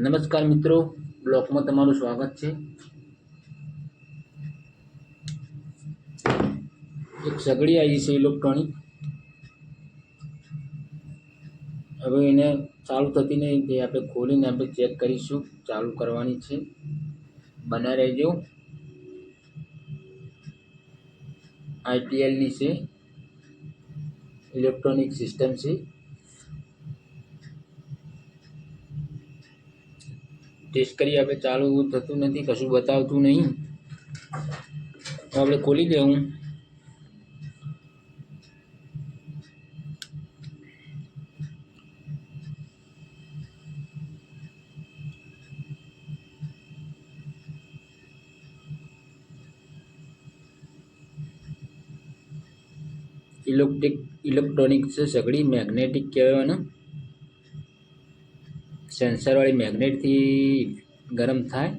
નમસ્કાર મિત્રો, બ્લોકમાં તમારું સ્વાગત છે. એક સગડી આવી છે ઇલેક્ટ્રોનિક હવે એને ચાલુ થતી નહીં તે આપણે ખોલીને આપણે ચેક કરીશું, ચાલુ કરવાની છે. બના રહેજો. આઈપીએલની છે. ઇલેક્ટ્રોનિક સિસ્ટમ છે. ટેસ્ટ કરી આપણે ચાલુ થતું નથી, કશું બતાવતું નહીં. તો આપણે ખોલી દેવું. ઇલેક્ટ્રિક ઇલેક્ટ્રોનિક છે સગડી મેગ્નેટિક કહેવાય ને? સેન્સરવાળી મેગ્નેટથી ગરમ થાય.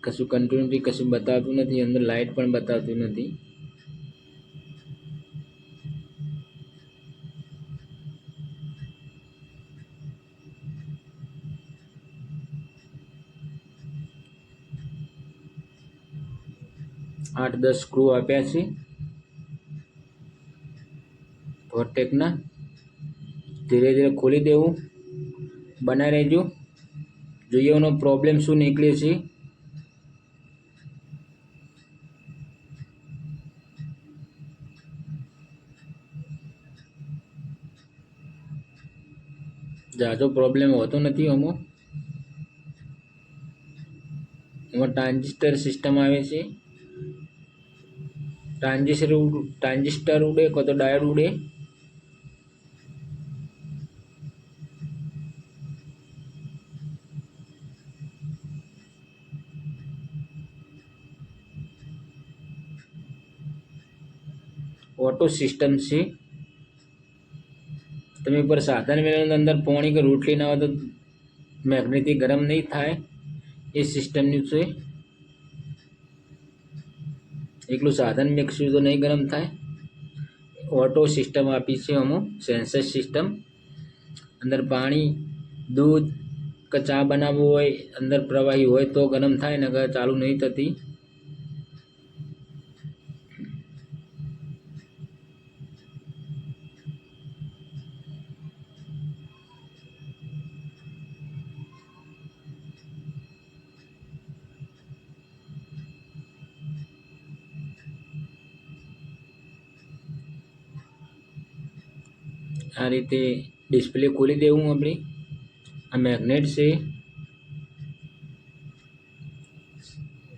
કશું કન્ટિન્યુટી કશું બતાવતું નથી, અંદર લાઇટ પણ બતાવતું નથી. આઠ દસ સ્ક્રૂ આપ્યા છે. વોટેકના ધીરે ધીરે ખોલી દેવું. બનાવી રહેજો. જોઈએ એનો પ્રોબ્લેમ શું નીકળે છે. જાજો પ્રોબ્લેમ હોતો નથી આમાં એમાં ટ્રાન્ઝિસ્ટર સિસ્ટમ આવે છે. ટ્રાન્ઝિસ્ટર ટ્રાન્ઝિસ્ટર ઉડે, કાં તો ડાયોડ ઉડે. ઓટો સિસ્ટમ છે. તમે પર સાધન મેળવવાની અંદર પોણી કે રોટલી ના હોય તો મેગ્નેટિક ગરમ નહીં થાય. એ સિસ્ટમનું છે. એકલું સાધન મેકશું તો નહીં ગરમ થાય. ઓટો સિસ્ટમ આપી છે અમુક, સેન્સર સિસ્ટમ. અંદર પાણી, દૂધ, કે ચા બનાવવું હોય, અંદર પ્રવાહી હોય તો ગરમ થાય ને ચાલુ નહીં થતી. આ રીતે ડિસ્પ્લે ખોલી દેવું આપણે. આ મેગ્નેટ છે.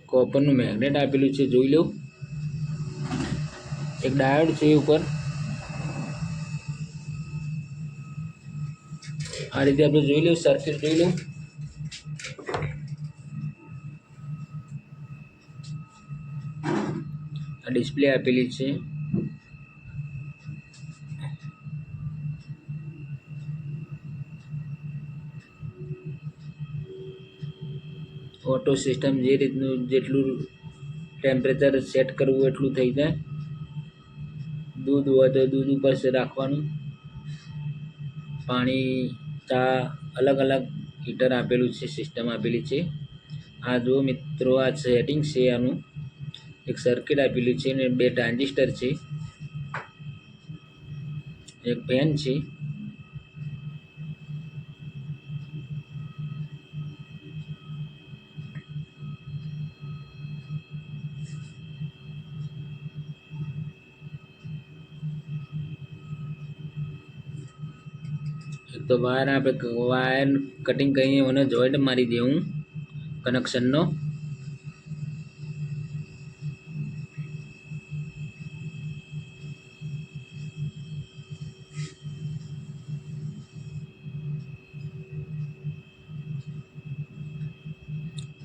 કોપરનું મેગ્નેટ આપેલું છે, જોઈ લો. એક ડાયોડ છે ઉપર. આ રીતે આપણે જોઈ લઉં સર્કિટ જોઈ લઉં આ ડિસ્પ્લે આપેલી છે. ઓટો સિસ્ટમ જે રીતનું જેટલું ટેમ્પરેચર સેટ કરવું એટલું થઈ જાય. દૂધ હોય તો દૂધ ઉપર રાખવાનું. પાણી, ચા, અલગ અલગ હીટર આપેલું છે સિસ્ટમ આપેલી છે. આ જો મિત્રો, આ સેટિંગ છે આનું. એક સર્કિટ આપેલું છે ને બે ટ્રાન્ઝિસ્ટર છે. એક ફેન છે. તો વાયર આપણે વાયર કટિંગ કરીને મને જોઈન્ટ મારી દેવું. કનેક્શનનો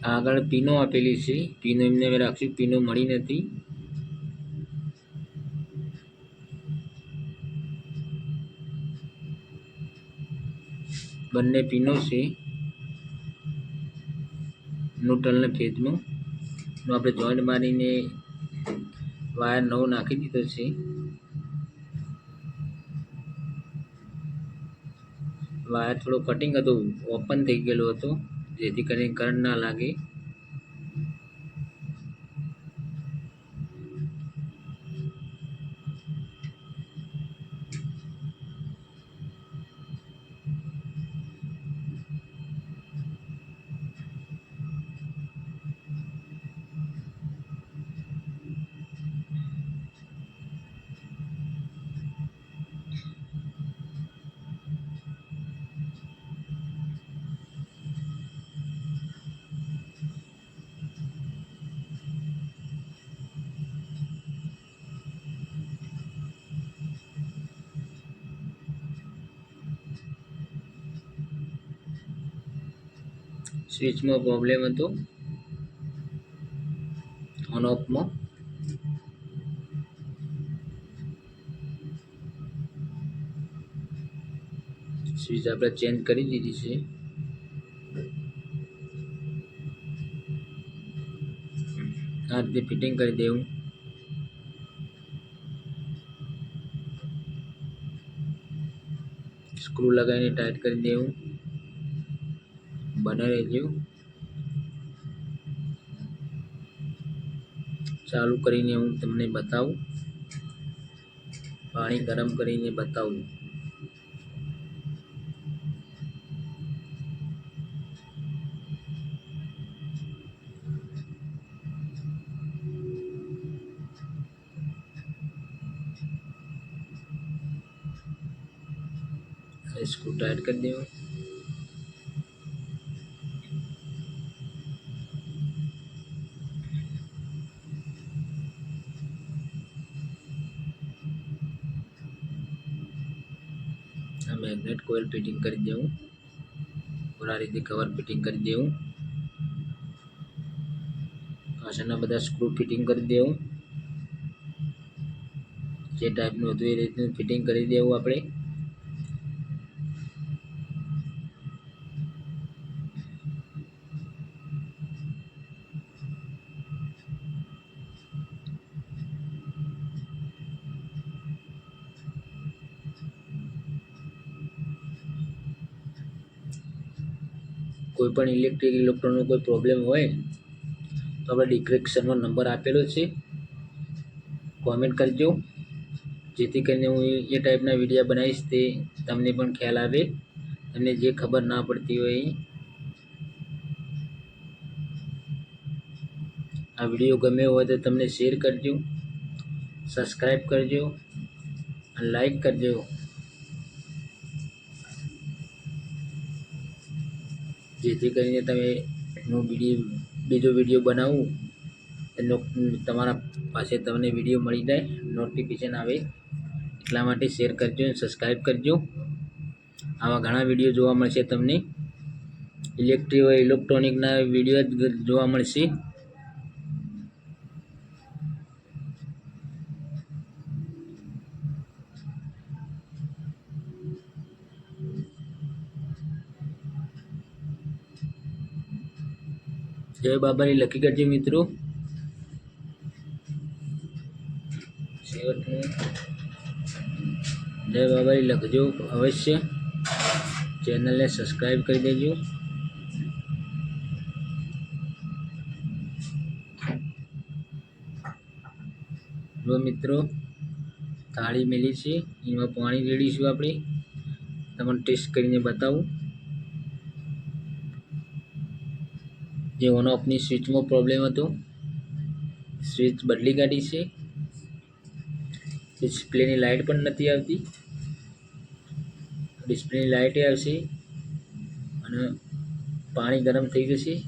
આગળ પીનો આપેલી છે. પીનો એમને મેં રાખ્યું. પીનો મળી નથી. બંને પીનો છે ન્યુટ્રલને ફેજમાં નું આપણે જોઈન્ટ મારીને વાયર નવો નાખી દીધો છે. વાયર થોડો કટિંગ હતું ઓપન થઈ ગયેલો હતો, જેથી કરીને કરંટ ના લાગે. સ્વિચમાં પ્રોબ્લેમ હતો ઓન ઓફમાં સ્વિચ આપણે ચેન્જ કરી દીધી છે આ રીતે ફિટિંગ કરી દેવું સ્ક્રૂ લગાવીને ટાઈટ કરી દેવું બને રહેજો ચાલુ કરીને હું તમને બતાવું પાણી ગરમ કરીને બતાવું સ્ક્રૂ ટાઈટ કરી દેવું મેગ્નેટ કોઇલ ફિટિંગ કરી દેવું. આ રીતે કવર ફિટિંગ કરી દેવું. પાછળના બધા સ્ક્રૂ ફિટિંગ કરી દેવું. જે ટાઈપનું હતું એ રીતનું ફિટિંગ કરી દેવું આપણે. કોઈ પણ ઇલેક્ટ્રિક ઇલેક્ટ્રોનનો કોઈ પ્રોબ્લેમ હોય, તો આપણે ડિસ્ક્રિપ્શનમાં નંબર આપેલો છે. કોમેન્ટ કરજો. જેથી કરીને હું એ ટાઈપના વીડિયો બનાવીશ તે તમને પણ ખ્યાલ આવે. તમને જે ખબર ના પડતી હોય. એ આ વીડિયો ગમ્યો હોય તો તમને શેર કરજો. સબસ્ક્રાઈબ કરજો. લાઈક કરજો. જેથી કરીને તમે હું બીજો વીડિયો બનાવું, એનો તમારા પાસે તમને વીડિયો મળી જાય નોટિફિકેશન આવે. એટલા માટે શેર કરજો અને સબસ્ક્રાઈબ કરજો. આવા ઘણા વીડિયો જોવા મળશે તમને. ઇલેક્ટ્રિક ઇલેક્ટ્રોનિકના વીડિયો જોવા મળશે. જય બાબાની લખી કરજે મિત્રો. જય બાબાની લખજો અવશ્ય. ચેનલને સબસ્ક્રાઈબ કરી દેજો. જો મિત્રો, થાળી મેલી છે, એમાં પાણી રેડીશું આપણે. તમને ટેસ્ટ કરીને બતાવું. જે ઓન ઓફની સ્વિચમાં પ્રોબ્લેમ હતો. સ્વિચ બદલી કાઢી છે. ડિસ્પ્લેની લાઇટ પણ નથી આવતી. ડિસ્પ્લેની લાઇટ આવશે અને પાણી ગરમ થઈ જશે.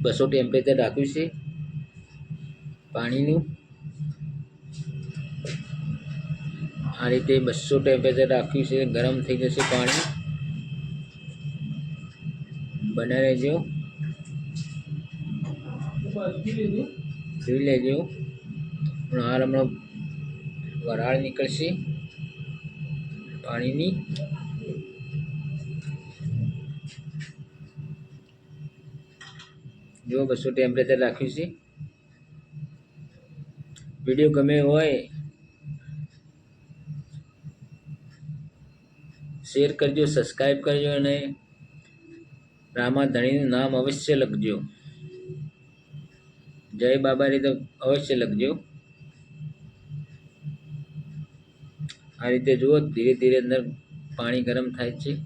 બસો ટેમ્પરેચર રાખ્યું છે. પાણીનું. આ રીતે બસો ટેમ્પરેચર રાખ્યું છે. ગરમ થઈ જશે પાણી. બને રહેજો જોઈ લેજો. પણ હાલ હમણાં વરાળ નીકળશે. પાણીની. જો બસો ટેમ્પરેચર રાખ્યું છે. વીડિયો ગમે હોય શેર કરજો સબસ્ક્રાઈબ કરજો અને રામા ધણીનું નામ અવશ્ય લખજો. જય બાબારી તો અવશ્ય લખજો. આ રીતે જુઓ, ધીરે ધીરે અંદર પાણી ગરમ થાય છે.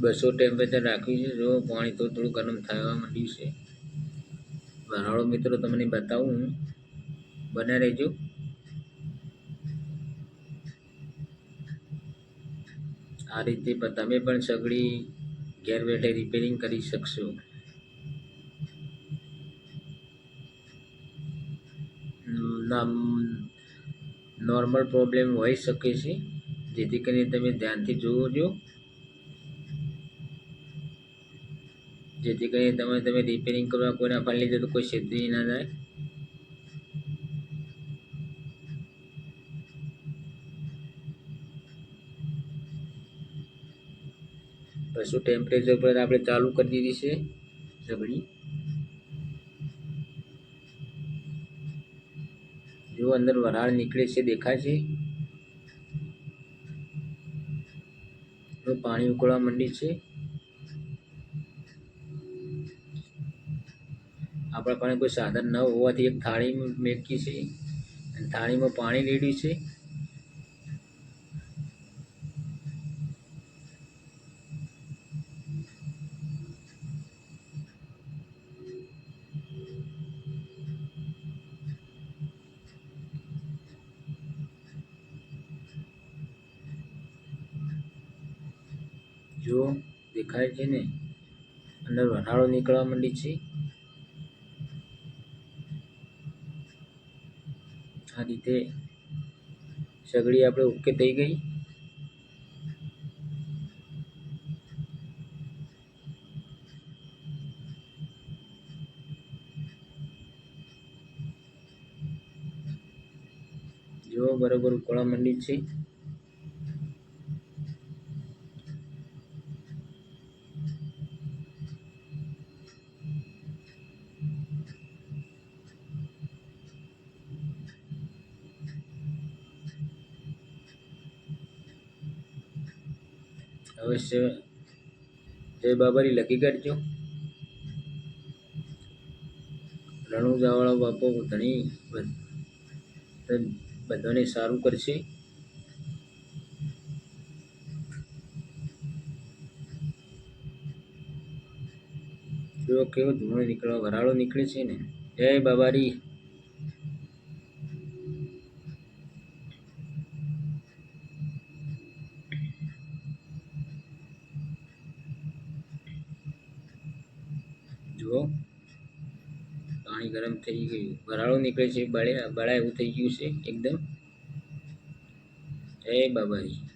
બસો ટેમ્પરેચર રાખ્યું છે. જો પાણી તો થોડું ગરમ થવા માંડ્યું છે. મારો મિત્રો, તમને બતાવું બને રહેજો. આ રીતે પણ તમે પણ સગડી ઘેર બેઠે રિપેરિંગ કરી શકશો. નોર્મલ પ્રોબ્લેમ હોઈ શકે છે, જેથી કરીને તમે ધ્યાનથી જોવો જો. જેથી કરીને તમે તમે રિપેરિંગ કરવા કોઈના ફાળી લીધે તો કોઈ છેતરી ના જાય બસો ટેમ્પરેચર પર આપણે ચાલુ કરી દીધી છે? જબડી જો અંદર વરાળ નીકળે છે, દેખાય છે? પાણી ઉકળવા માંડી છે? આપણા પાસે કોઈ સાધન ન હોવાથી એક થાળી મેકી છે. થાળીમાં પાણી રેડ્યું છે. જો દેખાય છે ને? અંદર વનાળો નીકળવા માંડી છે. આ રીતે સગડી આપણે ઓકે થઈ ગઈ. જો બરોબર ઉકળવા માંડી છે. અવશ્ય જય બાબારી લખી કાઢજો રણુજાવાળા બાપો ઘણી બધાને સારું કરશે. જો કેવો ધૂણો નીકળવા વરાળો નીકળે છે ને. જય બાબારી જુઓ પાણી ગરમ થઈ ગયું. વરાળો નીકળે છે, બળે બળા એવું થઈ ગયું છે, એકદમ. હે બાબાજી.